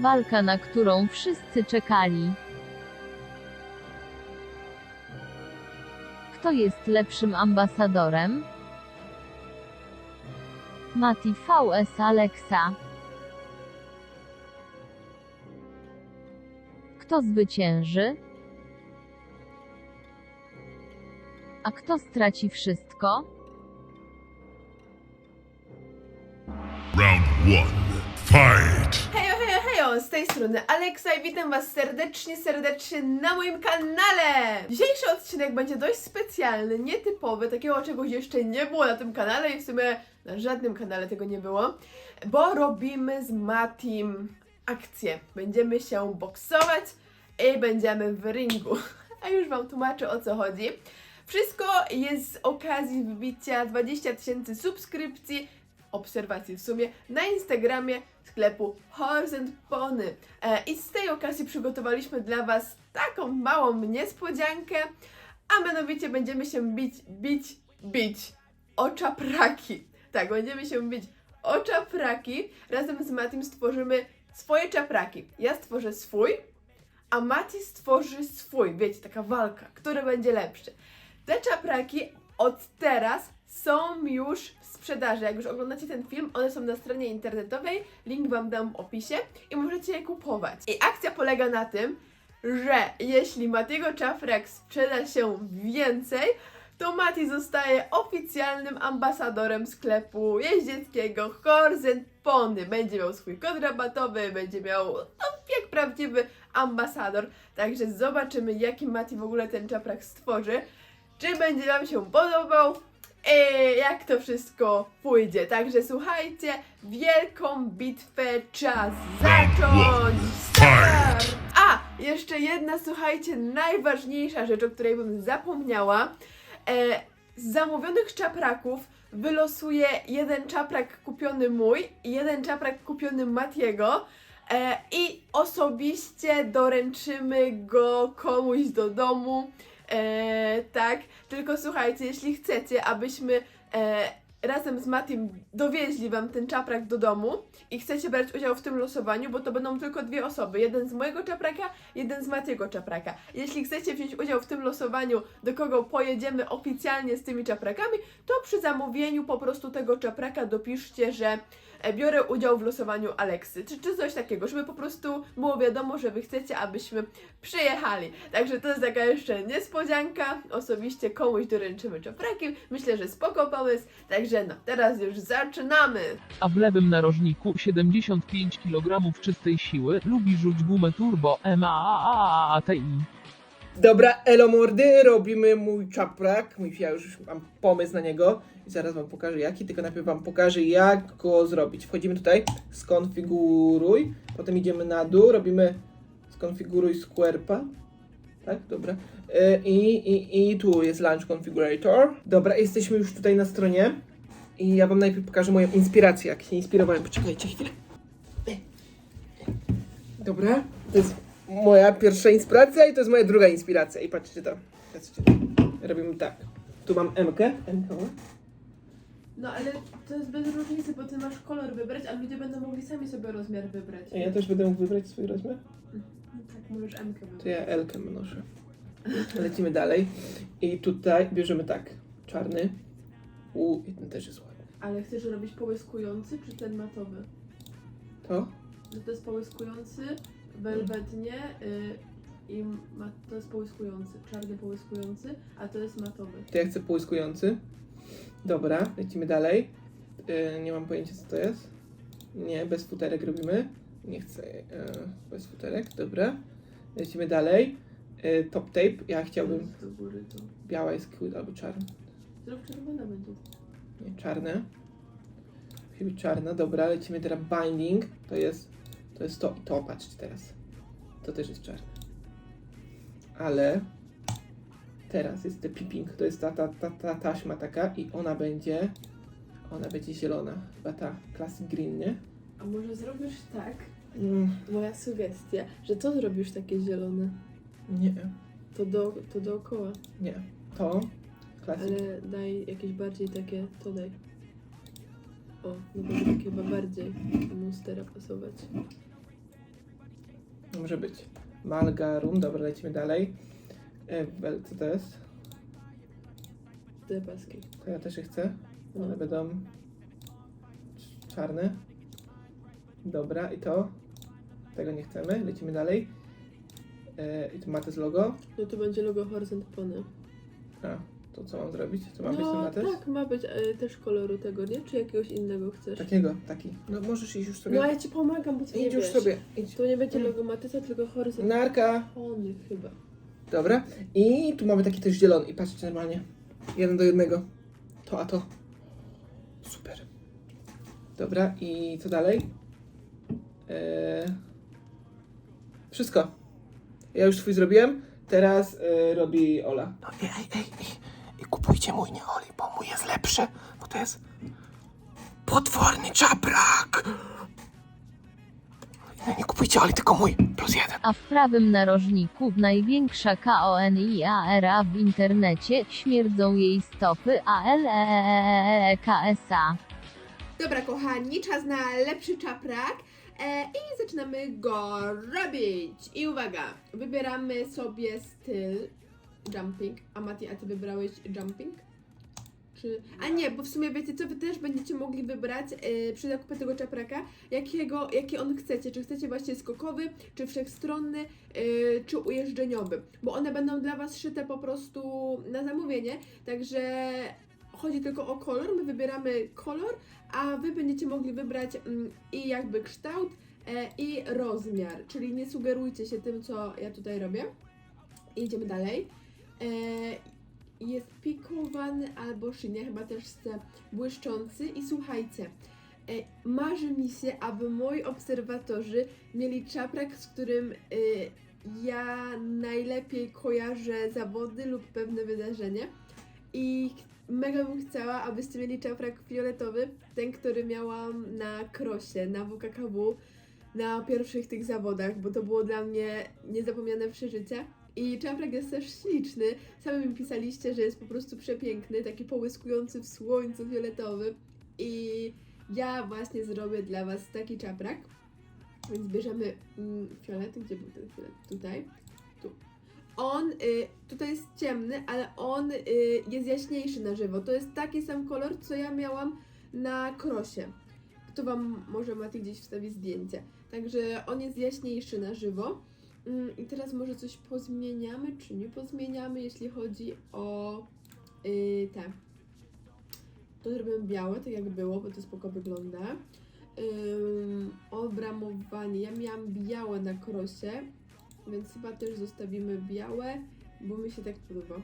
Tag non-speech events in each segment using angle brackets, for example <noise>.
Walka, na którą wszyscy czekali. Kto jest lepszym ambasadorem? Mati VS Alexa. Kto zwycięży? A kto straci wszystko? Z tej strony Aleksa i witam Was serdecznie, serdecznie na moim kanale! Dzisiejszy odcinek będzie dość specjalny, nietypowy, takiego czegoś jeszcze nie było na tym kanale i w sumie na żadnym kanale tego nie było, bo robimy z Matim akcję. Będziemy się boksować i będziemy w ringu. <laughs> A już Wam tłumaczę o co chodzi. Wszystko jest z okazji wbicia 20 tysięcy subskrypcji obserwacji w sumie na Instagramie sklepu Horse and Pony. E, I z tej okazji przygotowaliśmy dla Was taką małą niespodziankę, a mianowicie będziemy się bić, bić, bić o czapraki. Tak, będziemy się bić o czapraki. Razem z Matim stworzymy swoje czapraki. Ja stworzę swój, a Mati stworzy swój. Wiecie, taka walka, który będzie lepszy. Te czapraki od teraz są już w sprzedaży. Jak już oglądacie ten film, one są na stronie internetowej, link Wam dam w opisie i możecie je kupować. I akcja polega na tym, że jeśli Matiego czaprak sprzeda się więcej, to Mati zostaje oficjalnym ambasadorem sklepu jeździeckiego Horse and Pony. Będzie miał swój kod rabatowy, będzie miał no, jak prawdziwy ambasador. Także zobaczymy, jaki Mati w ogóle ten czaprak stworzy. Czy będzie Wam się podobał? I jak to wszystko pójdzie. Także słuchajcie, wielką bitwę czas zacząć! Start! A, jeszcze jedna, słuchajcie, najważniejsza rzecz, o której bym zapomniała. E, z zamówionych czapraków wylosuję jeden czaprak kupiony mój i jeden czaprak kupiony Matiego. E, I osobiście doręczymy go komuś do domu. E, tak, tylko słuchajcie, jeśli chcecie, abyśmy e, razem z Matim dowieźli Wam ten czaprak do domu i chcecie brać udział w tym losowaniu, bo to będą tylko dwie osoby, jeden z mojego czapraka, jeden z Matiego czapraka. Jeśli chcecie wziąć udział w tym losowaniu, do kogo pojedziemy oficjalnie z tymi czaprakami, to przy zamówieniu po prostu tego czapraka dopiszcie, że biorę udział w losowaniu Aleksy, czy, czy coś takiego, żeby po prostu było wiadomo, że Wy chcecie, abyśmy przyjechali. Także to jest taka jeszcze niespodzianka. Osobiście komuś doręczymy czapraki. Myślę, że spoko pomysł. Także no, teraz już zaczynamy. a w lewym narożniku 75 kg czystej siły, lubi rzuć gumę turbo MAAATI. Dobra, elo mordy, robimy mój czaprak. Mój ja już mam pomysł na niego i zaraz wam pokażę jaki, tylko najpierw wam pokażę jak go zrobić. Wchodzimy tutaj, skonfiguruj, potem idziemy na dół, robimy skonfiguruj square'a. Tak, dobra. E, I, i, I tu jest Launch Configurator. Dobra, jesteśmy już tutaj na stronie. I ja wam najpierw pokażę moją inspirację, jak się inspirowałem. Poczekajcie chwilę. Dobra, to jest moja pierwsza inspiracja i to jest moja druga inspiracja. I patrzcie to. Patrzcie to. Robimy tak. Tu mam MK. MK. No ale to jest bez różnicy, bo ty masz kolor wybrać, a ludzie będą mogli sami sobie rozmiar wybrać. A ja też będę mógł wybrać swój rozmiar? Tak, możesz M. To ja L noszę. Lecimy dalej. I tutaj bierzemy tak. Czarny. U, i ten też jest ładny. Ale chcesz robić połyskujący czy ten matowy? To? No to jest połyskujący, welwetnie y, i ma, to jest połyskujący, czarny połyskujący, a to jest matowy. To ja chcę połyskujący. Dobra, lecimy dalej. Yy, nie mam pojęcia co to jest. Nie, bez futerek robimy. Nie chcę yy, bez futerek, dobra. Lecimy dalej. Yy, top tape. Ja chciałbym Do góry to. biała jest cute albo czarna. Zrób czerwone będzie. Nie, czarne. Musi być czarna, dobra, lecimy teraz binding. To jest, to jest to i to, patrzcie teraz. To też jest czarne. Ale teraz jest the pipping, to jest ta, ta, ta, ta taśma taka i ona będzie, ona będzie zielona. Chyba ta classic green, nie? A może zrobisz tak, Mm, moja sugestia, że to zrobisz takie zielone, nie, to, do, to dookoła, nie. To classic. ale daj jakieś bardziej takie, to daj. O, no będzie takie chyba bardziej do monstera pasować. Może być. Malgarum, dobra, lecimy dalej. Ewel, co to jest? Te paski. To ja też je chcę. No. One będą czarne. Dobra, i to? Tego nie chcemy, lecimy dalej. E, I tu ma z logo. No to będzie logo Horizon Pony. A, to co mam zrobić? Co ma być ten No tak, ma być e, też koloru tego, nie? Czy jakiegoś innego chcesz? Takiego, taki. No możesz iść już sobie. No a ja ci pomagam, bo ty nie idź już wiesz. sobie, idź. To nie będzie logo Matysa, tylko Horizon Narka. Pony chyba. Dobra. I tu mamy taki też zielony. I patrzcie normalnie. Jeden do jednego. To a to. Super. Dobra, i co dalej? Eee... Wszystko. Ja już swój zrobiłem. Teraz e, robi Ola. No ej, ej, ej, ej. I kupujcie mój, nie Oli, bo mój jest lepszy, bo to jest potworny czaprak. Nie, nie kupujcie Oli, tylko mój, plus jeden. A w prawym narożniku największa KONIARA w internecie, śmierdzą jej stopy ALEEKSA. Dobra, kochani, czas na lepszy czaprak. E, I zaczynamy go robić. I uwaga, wybieramy sobie styl jumping. A Mati, a ty wybrałeś jumping? Czy... A nie, bo w sumie wiecie co, wy też będziecie mogli wybrać e, przy zakupie tego czapraka, jakiego, jaki on chcecie. Czy chcecie właśnie skokowy, czy wszechstronny, e, czy ujeżdżeniowy. Bo one będą dla Was szyte po prostu na zamówienie, także chodzi tylko o kolor. My wybieramy kolor, a Wy będziecie mogli wybrać mm, i jakby kształt, e, i rozmiar. Czyli nie sugerujcie się tym, co ja tutaj robię. Idziemy dalej. E, jest pikowany albo szynia, chyba też chcę błyszczący. I słuchajcie, e, marzy mi się, aby moi obserwatorzy mieli czaprak, z którym e, ja najlepiej kojarzę zawody lub pewne wydarzenie. I mega bym chciała, abyście mieli czaprak fioletowy, ten, który miałam na krosie, na WKKW, na pierwszych tych zawodach, bo to było dla mnie niezapomniane przeżycie. I czaprak jest też śliczny. Sami mi pisaliście, że jest po prostu przepiękny, taki połyskujący w słońcu fioletowy. I ja właśnie zrobię dla Was taki czaprak. Więc bierzemy mm, fiolet. Gdzie był ten fiolet? Tutaj. Tu. On y, tutaj jest ciemny, ale on y, jest jaśniejszy na żywo. To jest taki sam kolor, co ja miałam na krosie. Tu Wam może Mati gdzieś wstawi zdjęcie. Także on jest jaśniejszy na żywo. Mm, I teraz może coś pozmieniamy, czy nie pozmieniamy, jeśli chodzi o y, te. To zrobimy białe, tak jak było, bo to spoko wygląda. Ym, obramowanie. Ja miałam białe na krosie, więc chyba też zostawimy białe, bo mi się tak podoba.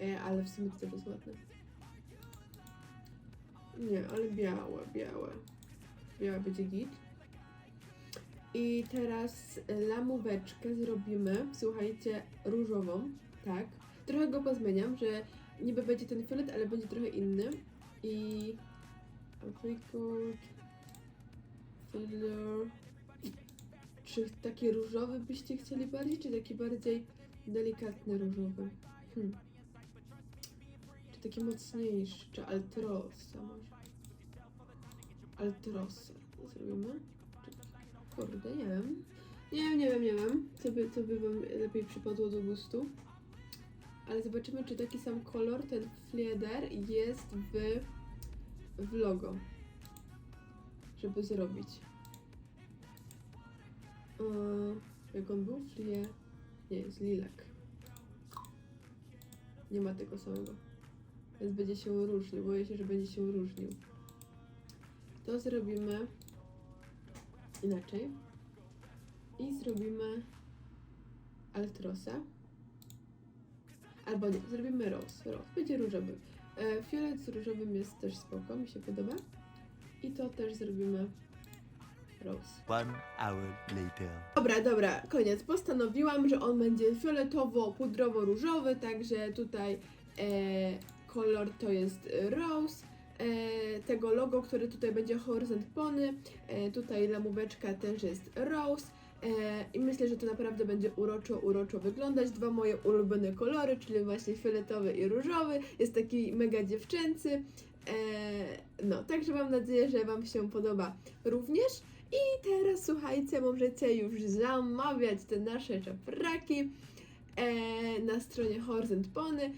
E, ale w sumie to jest ładne. Nie, ale białe, białe. Białe będzie git. I teraz lamóweczkę zrobimy, słuchajcie, różową, tak. Trochę go pozmieniam, że niby będzie ten fiolet, ale będzie trochę inny. I apricot, filler. Czy taki różowy byście chcieli bardziej, czy taki bardziej delikatny różowy? Hmm. Czy taki mocniejszy, czy altrosa może? Altrosa zrobimy? Kurde, nie wiem. Nie wiem, nie wiem, nie wiem, co by, co by wam lepiej przypadło do gustu. Ale zobaczymy, czy taki sam kolor, ten flieder jest w, w logo. Żeby zrobić. Yy, jak on był? Flie... Nie, jest lilak. Nie ma tego samego. Więc będzie się różnił. Boję się, że będzie się różnił. To zrobimy inaczej. I zrobimy altrosę. Albo nie, zrobimy rose. Rose będzie różowy. E, fiolet z różowym jest też spoko, mi się podoba. I to też zrobimy rose. One hour later. Dobra, dobra, koniec. Postanowiłam, że on będzie fioletowo-pudrowo-różowy, także tutaj e, kolor to jest rose. E, tego logo, które tutaj będzie Horizont Pony. E, tutaj lamóweczka też jest rose. E, I myślę, że to naprawdę będzie uroczo, uroczo wyglądać. Dwa moje ulubione kolory, czyli właśnie fioletowy i różowy. Jest taki mega dziewczęcy. No, także mam nadzieję, że Wam się podoba również. I teraz słuchajcie, możecie już zamawiać te nasze czapraki na stronie Horizont Pony e,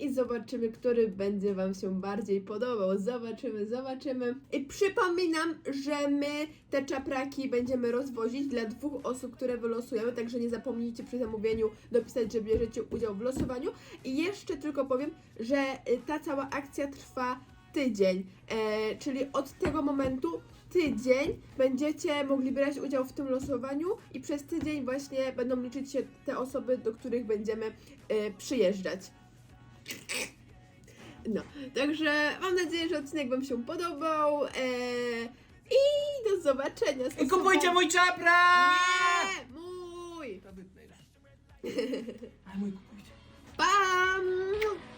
i zobaczymy, który będzie Wam się bardziej podobał. Zobaczymy, zobaczymy. I przypominam, że my te czapraki będziemy rozwozić dla dwóch osób, które wylosujemy, także nie zapomnijcie przy zamówieniu dopisać, że bierzecie udział w losowaniu. I jeszcze tylko powiem, że y, ta cała akcja trwa tydzień, e, czyli od tego momentu tydzień będziecie mogli brać udział w tym losowaniu i przez tydzień właśnie będą liczyć się te osoby, do których będziemy e, przyjeżdżać. No, także mam nadzieję, że odcinek Wam się podobał e, i do zobaczenia. I kupujcie mój czaprak! Nie, mój! To wytnę. <laughs> Ale mój kupujcie. Pam!